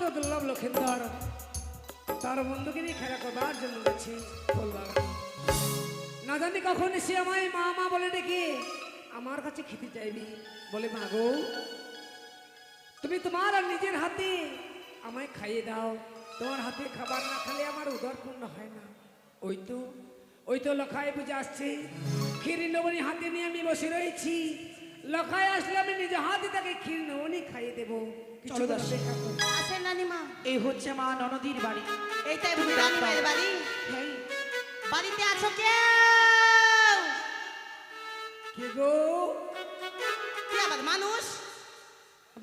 পুত্র দুর্লভ লক্ষিন্দর তার বন্ধুকে নিয়ে খেলা করবার জন্য ফুলবাগানে না জানি কখন সে আমায় মা মা বলে ডেকে, আমার কাছে খেতে চাইবি। বলে, মা গো, তুমি তোমার আর নিজের হাতে আমায় খাইয়ে দাও। তোমার হাতে খাবার না খেলে আমার উদর পূর্ণ হয় না। ওই তো ওই তো লখায় বুঝে আসছে। ক্ষীর নবনী হাতে নিয়ে আমি বসে রয়েছি। লখায় আসলে আমি নিজে হাতে তাকে ক্ষীর নবনী খাইয়ে দেবো। চলো দাসী। আসেন নানিমা এই হচ্ছে মা ননদীর বাড়ি। এইটাই বাড়ি। বাড়িতে আছো কেউ কে গো? কি আবার মানুষ?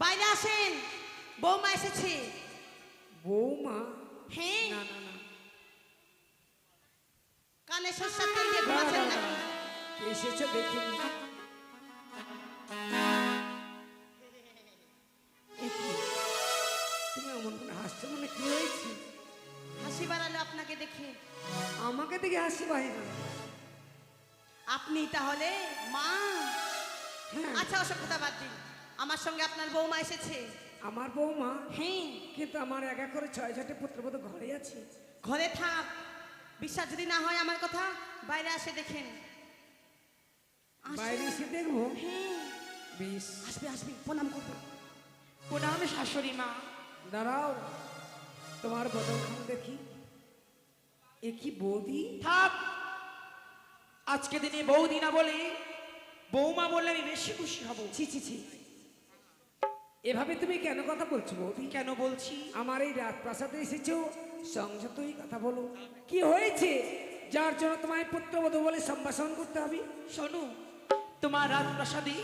বাইরে আসেন। বৌমা এসেছে। বৌমা? হ্যাঁ না না না। কানে সর্ষার তেল দিয়ে না, ঘুমাচ্ছেন নাকি? এসেছ দেখিনি হয়েছে হাসি বাড়ালো আপনাকে দেখে। আমাকে দেখে হাসি পাই না আপনি তাহলে মা। হ্যাঁ। আচ্ছা ওসব কথা বাদ দিন। আমার সঙ্গে আপনার বৌমা এসেছে। আমার বৌমা? হ্যাঁ। কিন্তু আমার একা করে ছয় ছয়টি পুত্রবধ ঘরে আছে। ঘরে থাক। বিশ্বাস যদি না হয় আমার কথা বাইরে আসে দেখেন। বাইরে এসে দেখব? হ্যাঁ। বিষ আসবে আসবে। প্রণাম করবে। প্রণাম শাশুড়ি মা। দাঁড়াও। তোমার বদল খান দেখি। এ কি বৌদি? থাক। আজকে দিনে বৌদি না বলে বৌমা বললে আমি বেশি খুশি হব। ছি ছি ছি। এভাবে তুমি কেন কথা বলছো বৌদি? কেন বলছি? আমার এই রাজপ্রাসাদে এসেছ সংযতই কথা বলো। কি হয়েছে? যার জন্য তোমায় পুত্রবধূ বলে সম্ভাষণ করতে হবে। শোনো তোমার রাজপ্রাসাদে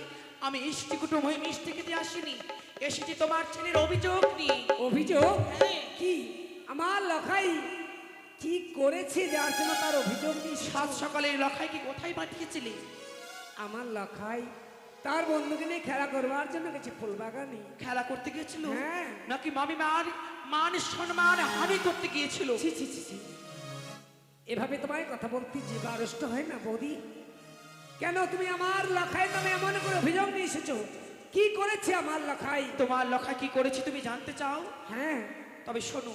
আমি মিষ্টি কুটুম হয়ে মিষ্টি খেতে আসিনি। এসেছি তোমার ছেলের অভিযোগ নিয়ে। অভিযোগ? হ্যাঁ। কি? আমার লখাই কি করেছে যার জন্য তার অভিযোগ নিয়ে সাত সকালে লখাইকে কোথায় পাঠিয়েছিলে? আমার লখাই তার বন্ধুকে নিয়ে খেলা করবার জন্য গেছে ফুলবাগানে। খেলা করতে গিয়েছিল? হ্যাঁ। নাকি মামি মার মান সম্মান হানি করতে গিয়েছিল? ছি ছি ছি ছি। এভাবে তোমায় কথা বলতে যে বারষ্ট হয় না বৌদি। কেন তুমি আমার লখাই নামে এমন করে অভিযোগ নিয়ে এসেছ? কি করেছে আমার লখাই? তোমার লেখা কি করেছে তুমি জানতে চাও? হ্যাঁ। তবে শোনো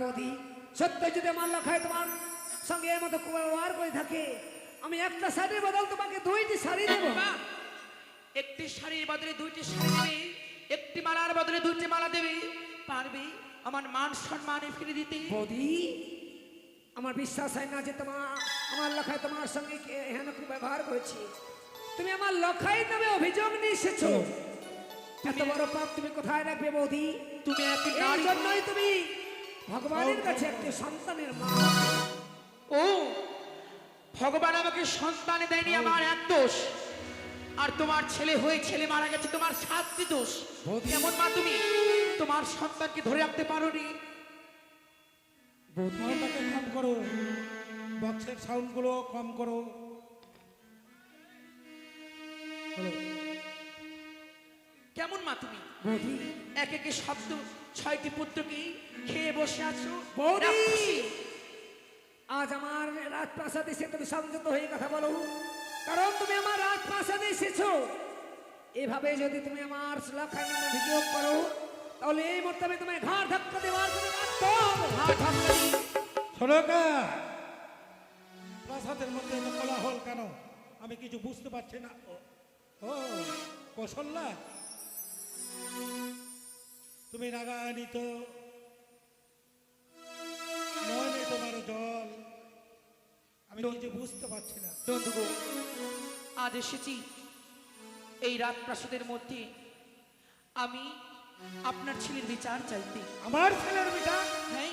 বৌদি সত্য যদি আমার লেখায় তোমার সঙ্গে এর মতো ব্যবহার করে থাকে আমি একটা শাড়ির বদল তোমাকে দুইটি শাড়ি দেবো! একটি শাড়ির বদলে দুইটি শাড়ি নেবে একটি মালার বদলে দুটি মালা দেবে পারবে আমার মান সম্মানে ফিরে দিতে। বৌদি আমার বিশ্বাস হয় না যে তোমার আমার লখায় তোমার সঙ্গে এখানে খুব ব্যবহার করেছি। তুমি আমার লখাই নামে অভিযোগ নিয়ে এসেছ। এত বড় পাপ তুমি কোথায় রাখবে বৌদি? তুমি জন্যই তুমি ভগবানের কাছে একটি সন্তানের মা। ও ভগবান আমাকে সন্তানে দেয়নি আমার এক দোষ। আর তোমার ছেলে হয়ে ছেলে মারা গেছে তোমার সাতটি দোষ। কেমন মা তুমি? তোমার সন্তানকে ধরে রাখতে পারোনি। সাউন্ডটাকে কম করো। বক্সের সাউন্ডগুলো কম করো। হ্যালো এক একে শব্দ ছয়টি পুত্রকে খেয়ে বসে আছো? আজ আমার রাজপ্রাসাদে এসে তুমি সংযত হয়ে কথা বলো। কারণ তুমি আমার রাজপ্রাসাদে এসেছ। এভাবে যদি তুমি আমার লখায় নামে অভিযোগ করো তাহলে এই মুহূর্তে আমি তোমায় ঘাড় ধাক্কা দেওয়ার জন্য প্রাসাদের মধ্যে এত কোলাহল কেন? আমি কিছু বুঝতে পারছি না। ও- ও কৌশল্যা? তুমি রাগান্বিত। নয়নে তোমার জল। আমি বুঝতে পারছি না। বন্ধুগো আজ এসেছি এই রাজপ্রাসাদের মধ্যে। আমি আপনার ছেলের বিচার চাইতে। আমার ছেলের বিচার? হ্যাঁ।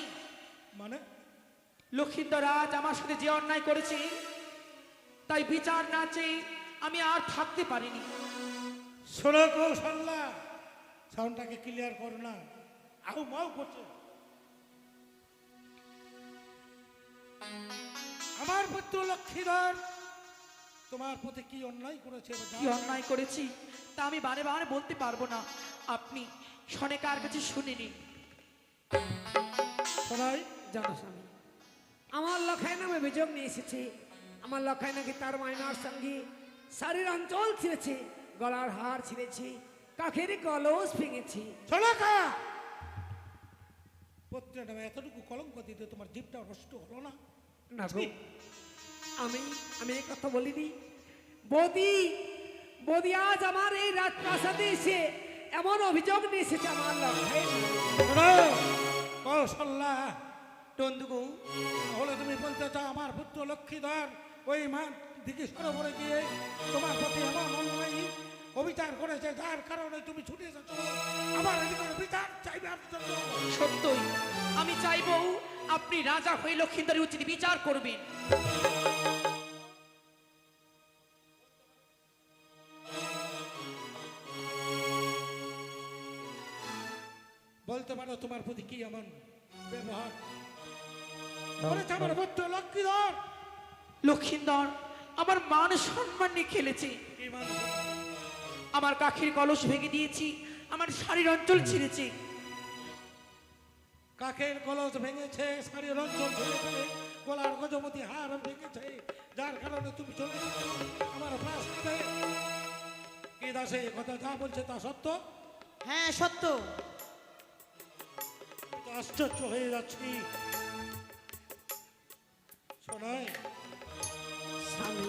মানে? লক্ষিন্দর আমার সাথে যে অন্যায় করেছে তাই বিচার না চেয়ে আমি আর থাকতে পারিনি। শোনো কৌশল্যা। সাউন্ডটাকে ক্লিয়ার করো না। আউ মাউ করছে। আমার পুত্র লক্ষ্মীধর তোমার প্রতি কি অন্যায় করেছে কি অন্যায় করেছি তা আমি বারে বারে বলতে পারব না। আপনি শোনে কার কাছে শুনে নিন শোনাই জানো স্বামী। আমার লখায় নামে অভিযোগ নিয়ে এসেছে। আমার লখায় নাকি তার মায়নার সঙ্গে শাড়ির অঞ্চল ছিঁড়েছে গলার হার ছিঁড়েছে। কাখের কলস ভেঙেছি। শোনো কা পুত্রের নামে এতটুকু কলঙ্ক দিতে তোমার জীবটা নষ্ট হলো না। না গো আমি আমি এই কথা বলিনি। বৌদি বৌদি আজ আমার এই রাজপ্রাসাদে এসে এমন অভিযোগ নিয়ে এসেছে আমার কৌশল্যা টন্দুগো তাহলে তুমি বলতে চাও আমার পুত্র লক্ষ্মীধর ওই মা দিকে সরোবরে গিয়ে তোমার প্রতি আমার মন অন্যায় অবিচার করেছে যার কারণে তুমি ছুটে এসেছ। আমার এদিকে বিচার চাইবার জন্য। সত্যই আমি চাইব আপনি রাজা হয়ে লক্ষিন্দরের উচিত বিচার করবেন। বলতে পারো তোমার প্রতি কি এমন ব্যবহার? বলেছে আমার পুত্র লক্ষ্মীধর লক্ষিন্দর আমার মান সম্মান নিয়ে খেলেছে। কি মানুষ আমার কাখের কলস ভেঙে দিয়েছি আমার শাড়ির অঞ্চল ছিঁড়েছে। কাকের কলস ভেঙেছে শাড়ির অঞ্চল ছেড়েছে গলার গজমতি হার ভেঙেছে যার কারণে তুমি চলে আমার প্রাসাদে কি দাসে কথা যা বলছে তা সত্য? হ্যাঁ সত্য। আশ্চর্য হয়ে যাচ্ছি। শোনায়? স্বামী।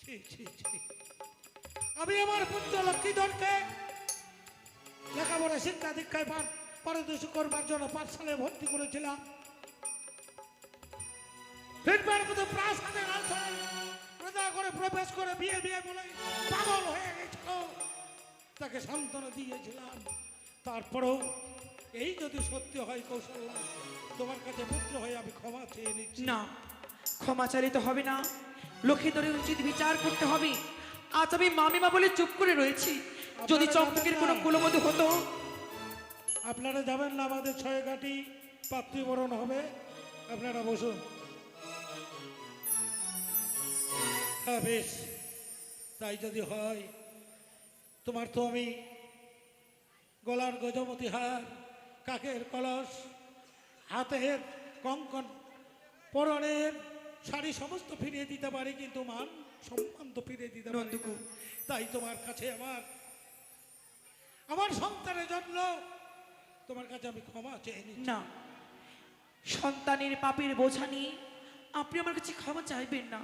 ছি ছি ছি। আমি আমার পুত্র লক্ষ্মীধরকে লেখাপড়া, শিক্ষা, দীক্ষায় পার পারদর্শী করবার জন্য পাঠশালায় ভর্তি করেছিলাম। ফিরবার মতো প্রাসাদের আলসায় প্রজা করে প্রবেশ করে বিয়ে বিয়ে বলে পাগল হয়ে গেছিল। তাকে সান্ত্বনা দিয়েছিলাম। তারপরেও এই যদি সত্যি হয় কৌশল্যা তোমার কাছে পুত্র হয়ে আমি ক্ষমা চেয়ে নিচ্ছি। না, ক্ষমা চালিত হবে না। লক্ষিন্দরের উচিত বিচার করতে হবে। আজ আমি মামিমা বলে চুপ করে রয়েছি। যদি চম্পকের কোনো। কুলমধু হতো? আপনারা যাবেন না আমাদের ছয় ঘাটি পাতৃবরণ হবে। আপনারা বসুন। হ্যাঁ বেশ। তাই যদি হয় তোমার তো আমি গলার গজমতি হার কাকের কলস হাতের কঙ্কন পরনের শাড়ি সমস্ত ফিরিয়ে দিতে পারি কিন্তু মান সম্মান তো ফিরিয়ে দিতে। নন্দকু। তাই তোমার কাছে আমার আমার সন্তানের জন্য তোমার কাছে আমি ক্ষমা নিচ্ছি। না সন্তানের পাপের বোঝা নিয়ে আপনি আমার কাছে ক্ষমা চাইবেন না।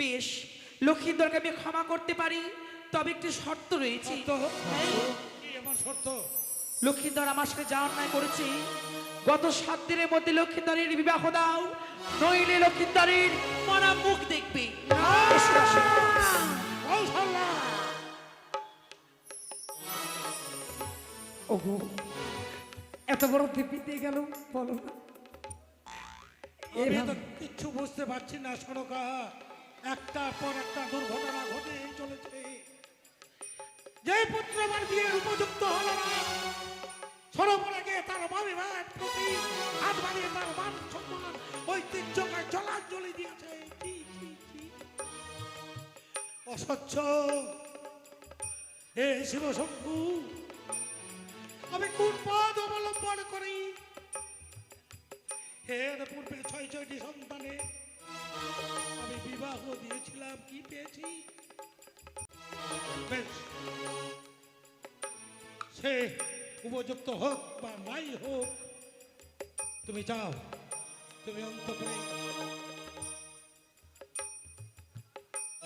বেশ লক্ষিন্দরকে আমি ক্ষমা করতে পারি তবে একটি শর্ত রয়েছে। শর্ত শর্ত লক্ষ্মীধর আমার সাথে যা অন্যায় করেছে গত সাত দিনের মধ্যে লক্ষ্মীধরের বিবাহ দাও নইলে লক্ষ্মীধরের মরা মুখ দেখবে। এত বড় গেল, বলো আমি তো কিচ্ছু বুঝতে পারছি না একটার পর একটা দুর্ঘটনা ঘটে চলেছে। যে পুত্র আমার বিয়ের উপযুক্ত হলো না সরোবরে তার মামি ভাইয়ের প্রতি হাত বাড়িয়ে তার মান সম্মান ঐতিহ্যকে দিয়েছে। অস্বচ্ছ। হে শিব শম্ভু আমি কোন পথ অবলম্বন করি? এর পূর্বে ছয় ছয়টি সন্তানে, আমি বিবাহ দিয়েছিলাম, কি পেয়েছি? সে উপযুক্ত হোক বা নাই হোক, তুমি চাও, তুমি অন্ত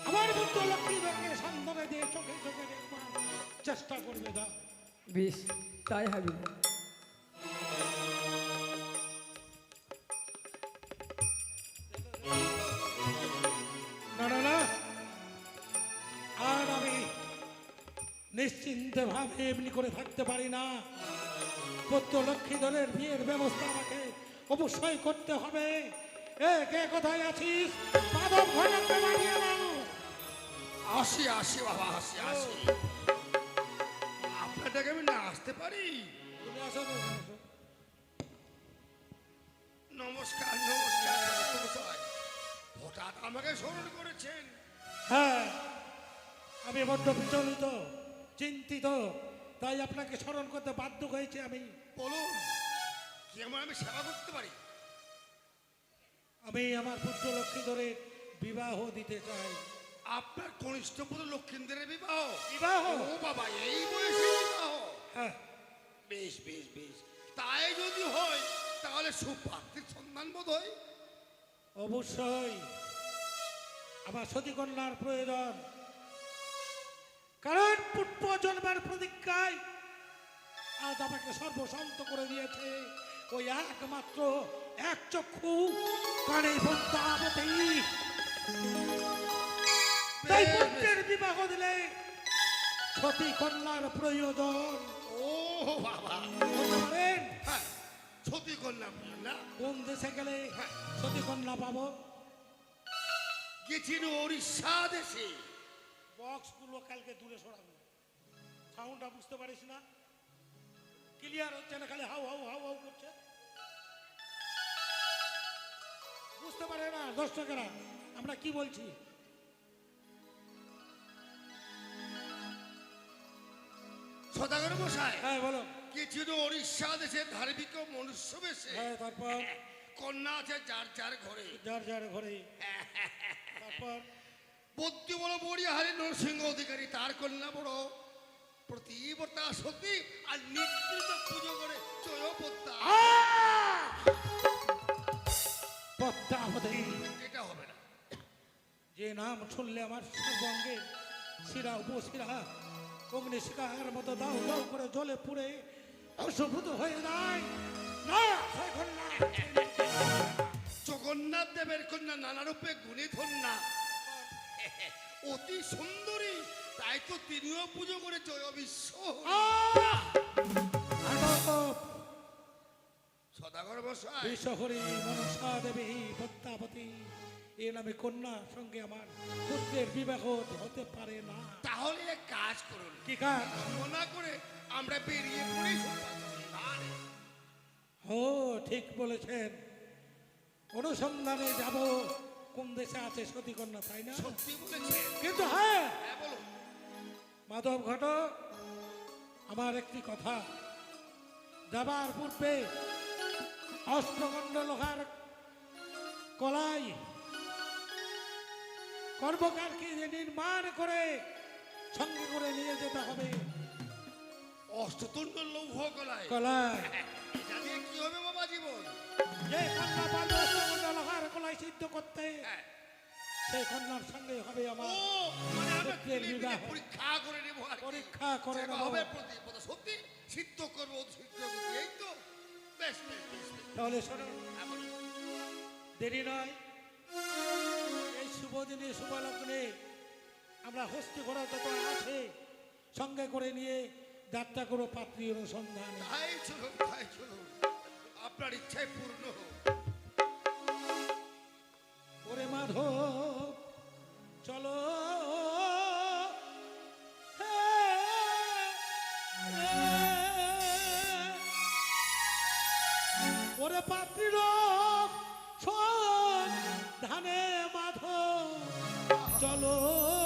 আমার পুত্র লক্ষ্মী ধরনের সন্তানে দিয়ে চোখে চোখে দেখবার চেষ্টা করবে দাও বেশ তাই হবে। আর আমি নিশ্চিন্তে ভাবে এমনি করে থাকতে পারি না। পুত্র লক্ষ্মীধরের বিয়ের ব্যবস্থা আমাকে অবশ্যই করতে হবে। এ কে কোথায় আছিস? আসি আসি বাবা আসি আসি। আপনাটাকে আমি না আসতে পারি? তুমি আসো, তুমি নমস্কার নমস্কার হঠাৎ আমাকে স্মরণ করেছেন। হ্যাঁ আমি বড্ড বিচলিত চিন্তিত তাই আপনাকে স্মরণ করতে বাধ্য হয়েছে আমি। বলুন কি আমার আমি সেবা করতে পারি? আমি আমার পুত্র লক্ষ্মী ধরে বিবাহ দিতে চাই। আপনার কনিষ্ঠ পুত্র লক্ষিন্দ্রের বিবাহ। বিবাহ? ও বাবা এই বয়সে বিবাহ। হ্যাঁ। বেশ বেশ বেশ। তাই যদি হয় তাহলে সুপ্রাপ্তির সন্ধান বোধ হয় অবশ্যই। আমার সতী কন্যার প্রয়োজন। কারণ পূর্ব জন্মের প্রতিজ্ঞায় আজ আমাকে সর্বশান্ত করে দিয়েছে। ওই একমাত্র এক চক্ষু কানে পদ্মাবতী তাই পুত্রের বিবাহ দিলে সতী কন্যার প্রয়োজন। ও বাবা। পারেন হ্যাঁ সতী কন্যা না? কোন দেশে গেলে সতী কন্যা পাবো? গেছিল উড়িষ্যা দেশে। বক্সগুলো কালকে দূরে সরাবো। সাউন্ডটা বুঝতে পারিস না? ক্লিয়ার হচ্ছে না খালি হাউ হাউ হাউ হাউ করছে? বুঝতে পারে না দর্শকেরা আমরা কি বলছি? সদাগর মশাই। হ্যাঁ বলো। গেছিল উড়িষ্যা দেশে ধার্মিক মনুষ্য বেশে। হ্যাঁ তারপর? কন্যা আছে যার যার ঘরে। যার যার ঘরে। তারপর? বুদ্ধি বড় বড়িয়াহারি নরসিংহ অধিকারী তার কন্যা বড়। প্রতিবর্তা সতী আর নিত্যৃত পুজো করে চয়পত্তা পদ্মাবতী এটা হবে না। যে নাম শুনলে আমার সর্বঙ্গে শিরা উপশিরা অগ্নি শিকার মতো দাও দাও করে জলে পুড়ে অসভূত হয়ে যায়। না জগন্নাথ দেবের কন্যা নানা রূপে গুণী ধন্যা অতি সুন্দরী তাই তো তিনিও পুজো করে জয় বিশ্ব! সদাগর বসায় বিশ্বহরি মনসা দেবী পদ্মাবতী। এ নামে কন্যার সঙ্গে আমার পুত্রের বিবাহ হতে পারে না। তাহলে এক কাজ করুন। কি কাজ? মনা করে আমরা বেরিয়ে পড়ি ও ঠিক বলেছেন। অনুসন্ধানে যাব। কোন দেশে আছে সতী কন্যা তাই না? সত্যি বলেছেন। কিন্তু হ্যাঁ। হ্যাঁ মাধব ঘটক আমার একটি কথা। যাবার পূর্বে অষ্টগণ্ড লোহার কলাই কর্মকারকে যে নির্মাণ করে সঙ্গে করে নিয়ে যেতে হবে। অষ্টতুণ্ড লৌহ কলায়। কলায়। জানিয়ে কি হবে বাবা জীবন? যে কন্যা পারবে লোহার কলায় সিদ্ধ করতে হ্যাঁ। সেই কন্যার সঙ্গে হবে আমার মানে পরীক্ষা করে নেব পরীক্ষা করে নেব। হবে সত্যি সিদ্ধ করব সিদ্ধ করব এই তো। বেশ বেশ তাহলে শোনো। হ্যাঁ, দেরি নয়। শুভ দিনে শুভ লগ্নে আমরা হস্তি ঘোরা যত আছে সঙ্গে করে নিয়ে যাত্রা করো পাত্রী অনুসন্ধান। আপনার ইচ্ছায় পূর্ণ ওরে মাধব চলো। ওরে পাত্রীর ধানে মা চলো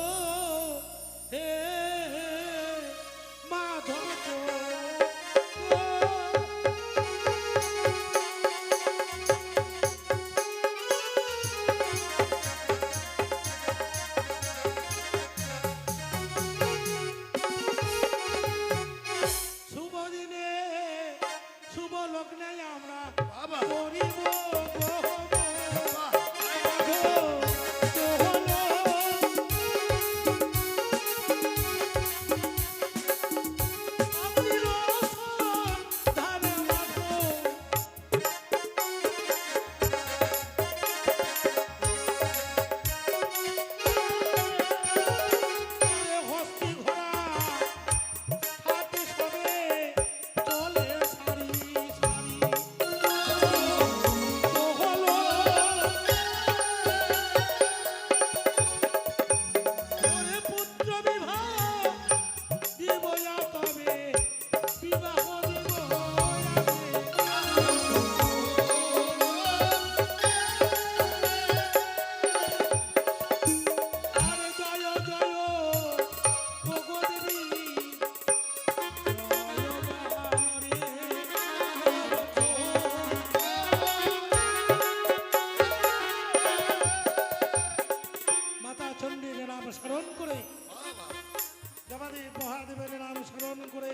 মহাদেবের নাম স্মরণ করে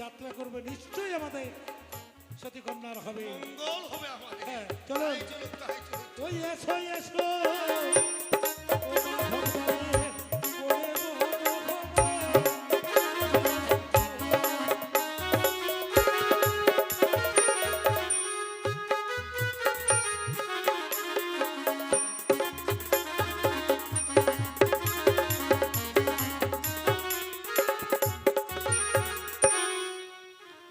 যাত্রা করবে। নিশ্চয়ই আমাদের সতীকন্যার হবে। হ্যাঁ চলো ওই এসো এসো।